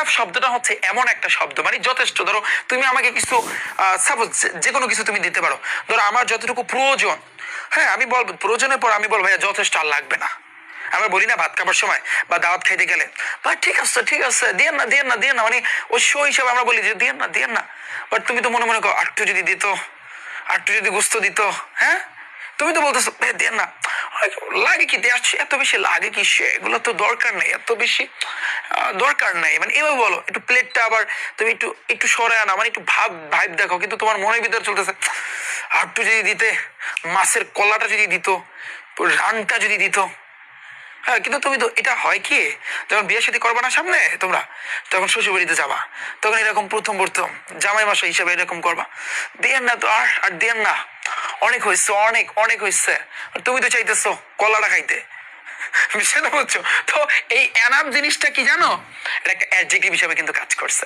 Enough শব্দটা হচ্ছে এমন একটা শব্দ। মানে যথেষ্ট। ধরো তুমি আমাকে কিছু সাপোজ যে কোনো কিছু তুমি দিতে পারো। ধরো আমার যতটুকু প্রয়োজন হ্যাঁ আমি বলব প্রয়োজনের পর আমি বলব ভাইয়া যথেষ্ট আর লাগবে না। আমরা বলি না ভাত খাবার সময় বা দাওয়াত খাইতে গেলে। ভাই ঠিক আছে ঠিক আছে দিয়েন না দিয়েন না দিয়েন না। মানে ওই শো হিসাবে আমরা বলি যে দিয়েন না দিয়েন না। বাট তুমি তো মনে মনে করো আটটু যদি দিত আটটু যদি গুস্ত দিত। হ্যাঁ? তুমি তো বলতেছো "এ, দেন না। লাগে কি এত বেশি? লাগে কি সে? এগুলো তো দরকার নেই, এত বেশি দরকার নেই। মানে এভাবে বলো, একটু প্লেটটা আবার তুমি একটু একটু সরে আনা মানে একটু ভাব ভাইব দেখো, কিন্তু তোমার মনের ভিতরে চলতেছে, আর একটু যদি দিতে, মাছের কলাটা যদি দিত, রানটা যদি দিত হ্যাঁ কিন্তু তুমি তো, এটা হয় কি? যখন বিয়ে সাথে করবা না সামনে তোমরা, তখন শ্বশুর বাড়িতে যাবা, তখন এরকম প্রথম প্রথম জামাই মাসা হিসাবে এরকম করবা। দিয়েন না তো আর আর দিয়েন না। অনেক হয়েছে অনেক অনেক হয়েছে তুমি তো চাইতেছো কলাটা খাইতে। বুঝছ তো এই অ্যানাপ জিনিসটা কি জানো? এটা একটা অ্যাডজেক্টিভ হিসাবে কিন্তু কাজ করছে।